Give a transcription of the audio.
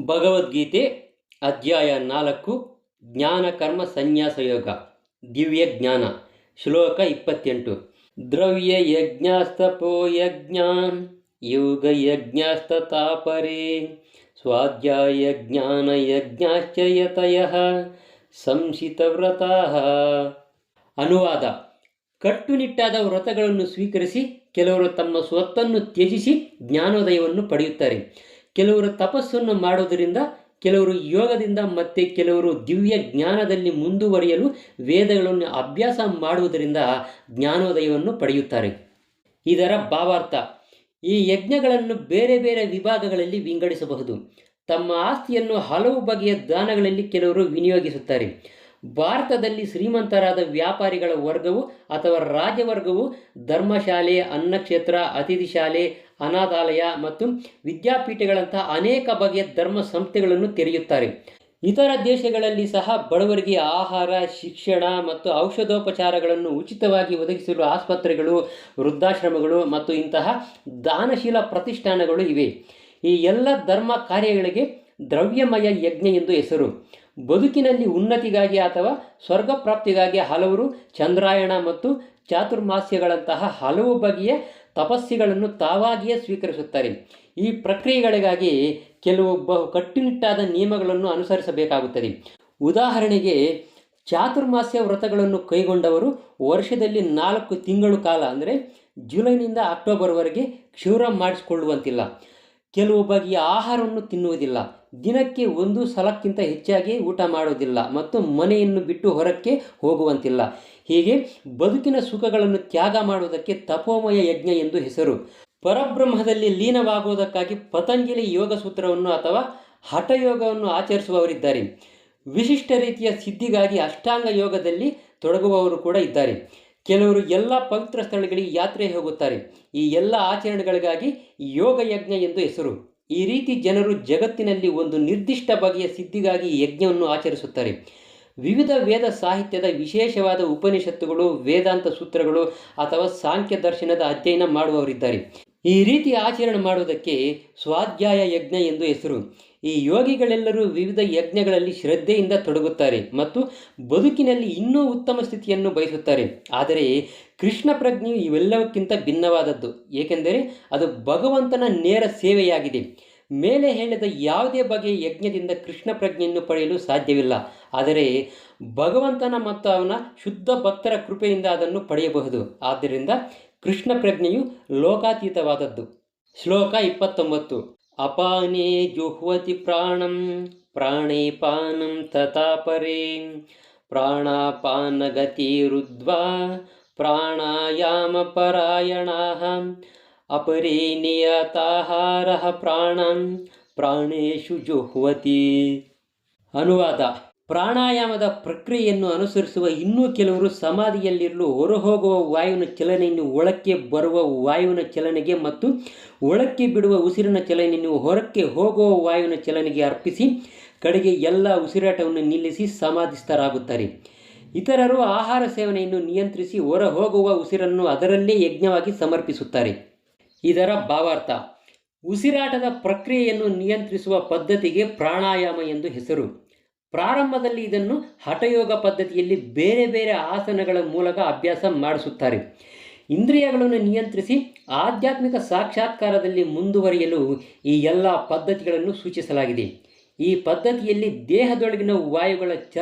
ಭಗವದ್ಗೀತೆ ಅಧ್ಯಾಯ ನಾಲ್ಕು, ಜ್ಞಾನ ಕರ್ಮ ಸನ್ಯಾಸ ಯೋಗ, ದಿವ್ಯ ಜ್ಞಾನ, ಶ್ಲೋಕ ಇಪ್ಪತ್ತೆಂಟು. ದ್ರವ್ಯ ಯಜ್ಞಾಸ್ತಪೋ ಯಜ್ಞಾನ್, ಯೋಗ ಯಜ್ಞಾಸ್ತತಾಪರೇ ಸ್ವಾಧ್ಯಾಯ ಜ್ಞಾನ ಯಜ್ಞಾಶ್ಚಯತಯ ಸಂಶಿತವ್ರತ ಅನುವಾದ. ಕಟ್ಟುನಿಟ್ಟಾದ ವ್ರತಗಳನ್ನು ಸ್ವೀಕರಿಸಿ, ಕೆಲವರು ತಮ್ಮ ಸ್ವತ್ತನ್ನು ತ್ಯಜಿಸಿ ಜ್ಞಾನೋದಯವನ್ನು ಪಡೆಯುತ್ತಾರೆ. ಕೆಲವರು ತಪಸ್ಸನ್ನು ಮಾಡುವುದರಿಂದ ಕೆಲವರು ಯೋಗದಿಂದ ಮತ್ತು ಕೆಲವರು ದಿವ್ಯ ಜ್ಞಾನದಲ್ಲಿ ಮುಂದುವರಿಯಲು ವೇದಗಳನ್ನು ಅಭ್ಯಾಸ ಮಾಡುವುದರಿಂದ ಜ್ಞಾನೋದಯವನ್ನು ಪಡೆಯುತ್ತಾರೆ. ಇದರ ಭಾವಾರ್ಥ, ಈ ಯಜ್ಞಗಳನ್ನು ಬೇರೆ ಬೇರೆ ವಿಭಾಗಗಳಲ್ಲಿ ವಿಂಗಡಿಸಬಹುದು. ತಮ್ಮ ಆಸ್ತಿಯನ್ನು ಹಲವು ಬಗೆಯ ದಾನಗಳಲ್ಲಿ ಕೆಲವರು ವಿನಿಯೋಗಿಸುತ್ತಾರೆ. ಭಾರತದಲ್ಲಿ ಶ್ರೀಮಂತರಾದ ವ್ಯಾಪಾರಿಗಳ ವರ್ಗವು ಅಥವಾ ರಾಜವರ್ಗವು ಧರ್ಮಶಾಲೆ, ಅನ್ನಕ್ಷೇತ್ರ ಅತಿಥಿ ಶಾಲೆ ಅನಾಥಾಲಯ ಮತ್ತು ವಿದ್ಯಾಪೀಠಗಳಂತಹ ಅನೇಕ ಬಗೆಯ ಧರ್ಮ ಸಂಸ್ಥೆಗಳನ್ನು ತೆರೆಯುತ್ತಾರೆ. ಇತರ ದೇಶಗಳಲ್ಲಿ ಸಹ ಬಡವರಿಗೆ ಆಹಾರ, ಶಿಕ್ಷಣ ಮತ್ತು ಔಷಧೋಪಚಾರಗಳನ್ನು ಉಚಿತವಾಗಿ ಒದಗಿಸಿರುವ ಆಸ್ಪತ್ರೆಗಳು, ವೃದ್ಧಾಶ್ರಮಗಳು ಮತ್ತು ಇಂತಹ ದಾನಶೀಲ ಪ್ರತಿಷ್ಠಾನಗಳು ಇವೆ. ಈ ಎಲ್ಲ ಧರ್ಮ ಕಾರ್ಯಗಳಿಗೆ ದ್ರವ್ಯಮಯ ಯಜ್ಞ ಎಂದು ಹೆಸರು. ಬದುಕಿನಲ್ಲಿ ಉನ್ನತಿಗಾಗಿ ಅಥವಾ ಸ್ವರ್ಗ ಪ್ರಾಪ್ತಿಗಾಗಿ ಹಲವರು ಚಂದ್ರಾಯಣ ಮತ್ತು ಚಾತುರ್ಮಾಸ್ಯಗಳಂತಹ ಹಲವು ಬಗೆಯ ತಪಸ್ಸಿಗಳನ್ನು ತಾವಾಗಿಯೇ ಸ್ವೀಕರಿಸುತ್ತಾರೆ. ಈ ಪ್ರಕ್ರಿಯೆಗಳಿಗಾಗಿ ಕೆಲವು ಬಹು ಕಟ್ಟುನಿಟ್ಟಾದ ನಿಯಮಗಳನ್ನು ಅನುಸರಿಸಬೇಕಾಗುತ್ತದೆ. ಉದಾಹರಣೆಗೆ, ಚಾತುರ್ಮಾಸ್ಯ ವ್ರತಗಳನ್ನು ಕೈಗೊಂಡವರು ವರ್ಷದಲ್ಲಿ ನಾಲ್ಕು ತಿಂಗಳು ಕಾಲ, ಅಂದರೆ ಜುಲೈನಿಂದ ಅಕ್ಟೋಬರ್ವರೆಗೆ ಕ್ಷೌರ ಮಾಡಿಸಿಕೊಳ್ಳುವಂತಿಲ್ಲ. ಕೆಲವು ಬಗೆಯ ಆಹಾರವನ್ನು ತಿನ್ನುವುದಿಲ್ಲ. ದಿನಕ್ಕೆ ಒಂದು ಸಲಕ್ಕಿಂತ ಹೆಚ್ಚಾಗಿ ಊಟ ಮಾಡುವುದಿಲ್ಲ ಮತ್ತು ಮನೆಯನ್ನು ಬಿಟ್ಟು ಹೊರಕ್ಕೆ ಹೋಗುವಂತಿಲ್ಲ. ಹೀಗೆ ಬದುಕಿನ ಸುಖಗಳನ್ನು ತ್ಯಾಗ ಮಾಡುವುದಕ್ಕೆ ತಪೋಮಯ ಯಜ್ಞ ಎಂದು ಹೆಸರು. ಪರಬ್ರಹ್ಮದಲ್ಲಿ ಲೀನವಾಗುವುದಕ್ಕಾಗಿ ಪತಂಜಲಿ ಯೋಗ ಸೂತ್ರವನ್ನು ಅಥವಾ ಹಠಯೋಗವನ್ನು ಆಚರಿಸುವವರಿದ್ದಾರೆ. ವಿಶಿಷ್ಟ ರೀತಿಯ ಸಿದ್ಧಿಗಾಗಿ ಅಷ್ಟಾಂಗ ಯೋಗದಲ್ಲಿ ತೊಡಗುವವರು ಕೂಡ ಇದ್ದಾರೆ. ಕೆಲವರು ಎಲ್ಲ ಪವಿತ್ರ ಸ್ಥಳಗಳಿಗೆ ಯಾತ್ರೆ ಹೋಗುತ್ತಾರೆ. ಈ ಎಲ್ಲ ಆಚರಣೆಗಳಿಗಾಗಿ ಯೋಗ ಯಜ್ಞ ಎಂದು ಹೆಸರು. ಈ ರೀತಿ ಜನರು ಜಗತ್ತಿನಲ್ಲಿ ಒಂದು ನಿರ್ದಿಷ್ಟ ಬಗೆಯ ಸಿದ್ಧಿಗಾಗಿ ಯಜ್ಞವನ್ನು ಆಚರಿಸುತ್ತಾರೆ. ವಿವಿಧ ವೇದ ಸಾಹಿತ್ಯದ ವಿಶೇಷವಾದ ಉಪನಿಷತ್ತುಗಳು, ವೇದಾಂತ ಸೂತ್ರಗಳು ಅಥವಾ ಸಾಂಖ್ಯ ದರ್ಶನದ ಅಧ್ಯಯನ ಮಾಡುವವರಿದ್ದಾರೆ. ಈ ರೀತಿ ಆಚರಣೆ ಮಾಡುವುದಕ್ಕೆ ಸ್ವಾಧ್ಯಾಯ ಯಜ್ಞ ಎಂದು ಹೆಸರು. ಈ ಯೋಗಿಗಳೆಲ್ಲರೂ ವಿವಿಧ ಯಜ್ಞಗಳಲ್ಲಿ ಶ್ರದ್ಧೆಯಿಂದ ತೊಡಗುತ್ತಾರೆ ಮತ್ತು ಬದುಕಿನಲ್ಲಿ ಇನ್ನೂ ಉತ್ತಮ ಸ್ಥಿತಿಯನ್ನು ಬಯಸುತ್ತಾರೆ. ಆದರೆ ಕೃಷ್ಣ ಪ್ರಜ್ಞೆಯು ಇವೆಲ್ಲವಕ್ಕಿಂತ ಭಿನ್ನವಾದದ್ದು, ಏಕೆಂದರೆ ಅದು ಭಗವಂತನ ನೇರ ಸೇವೆಯಾಗಿದೆ. ಮೇಲೆ ಹೇಳಿದ ಯಾವುದೇ ಬಗೆಯ ಯಜ್ಞದಿಂದ ಕೃಷ್ಣ ಪ್ರಜ್ಞೆಯನ್ನು ಪಡೆಯಲು ಸಾಧ್ಯವಿಲ್ಲ. ಆದರೆ ಭಗವಂತನ ಮತ್ತು ಅವನ ಶುದ್ಧ ಭಕ್ತರ ಕೃಪೆಯಿಂದ ಅದನ್ನು ಪಡೆಯಬಹುದು. ಆದ್ದರಿಂದ ಕೃಷ್ಣ ಪ್ರಜ್ಞೆಯು ಲೋಕಾತೀತವಾದದ್ದು. ಶ್ಲೋಕ ಇಪ್ಪತ್ತೊಂಬತ್ತು. ಅಪಾನೇ ಜುಹ್ವತಿ ಪ್ರಾಣಂ ಪ್ರಾಣೇಪಾನಂ ಪಾನಂ ತಥಾ ಪ್ರಾಣಾಪಾನಗತಿರುದ್ವಾ ಪ್ರಾಣಾಯಾಮ ಪರಾಯಣ. ಅಪರೇ ನಿಯತಾಹಾರ ಪ್ರಾಣಂ, ಪ್ರಾಣೇಶು ಜುಹ್ವತಿ. ಅನುವಾದ. ಪ್ರಾಣಾಯಾಮದ ಪ್ರಕ್ರಿಯೆಯನ್ನು ಅನುಸರಿಸುವ ಇನ್ನೂ ಕೆಲವರು ಸಮಾಧಿಯಲ್ಲಿರಲು ಹೊರಹೋಗುವ ವಾಯುವಿನ ಚಲನೆಯನ್ನು ಒಳಕ್ಕೆ ಬರುವ ವಾಯುವಿನ ಚಲನೆಗೆ ಮತ್ತು ಒಳಕ್ಕೆ ಬಿಡುವ ಉಸಿರಿನ ಚಲನೆಯನ್ನು ಹೊರಕ್ಕೆ ಹೋಗುವ ವಾಯುವಿನ ಚಲನೆಗೆ ಅರ್ಪಿಸಿ ಕಡೆಗೆ ಎಲ್ಲ ಉಸಿರಾಟವನ್ನು ನಿಲ್ಲಿಸಿ ಸಮಾಧಿಸ್ಥರಾಗುತ್ತಾರೆ. ಇತರರು ಆಹಾರ ಸೇವನೆಯನ್ನು ನಿಯಂತ್ರಿಸಿ ಹೊರ ಹೋಗುವ ಉಸಿರನ್ನು ಅದರಲ್ಲೇ ಯಜ್ಞವಾಗಿ ಸಮರ್ಪಿಸುತ್ತಾರೆ. ಇದರ ಭಾವಾರ್ಥ, ಉಸಿರಾಟದ ಪ್ರಕ್ರಿಯೆಯನ್ನು ನಿಯಂತ್ರಿಸುವ ಪದ್ಧತಿಗೆ ಪ್ರಾಣಾಯಾಮ ಎಂದು ಹೆಸರು. ಪ್ರಾರಂಭದಲ್ಲಿ ಇದನ್ನು ಹಠಯೋಗ ಪದ್ಧತಿಯಲ್ಲಿ ಬೇರೆ ಬೇರೆ ಆಸನಗಳ ಮೂಲಕ ಅಭ್ಯಾಸ ಮಾಡಿಸುತ್ತಾರೆ. ಇಂದ್ರಿಯಗಳನ್ನು ನಿಯಂತ್ರಿಸಿ ಆಧ್ಯಾತ್ಮಿಕ ಸಾಕ್ಷಾತ್ಕಾರದಲ್ಲಿ ಮುಂದುವರಿಯಲು ಈ ಎಲ್ಲ ಪದ್ಧತಿಗಳನ್ನು ಸೂಚಿಸಲಾಗಿದೆ. ಈ ಪದ್ಧತಿಯಲ್ಲಿ ದೇಹದೊಳಗಿನ ವಾಯುಗಳ ಚಲ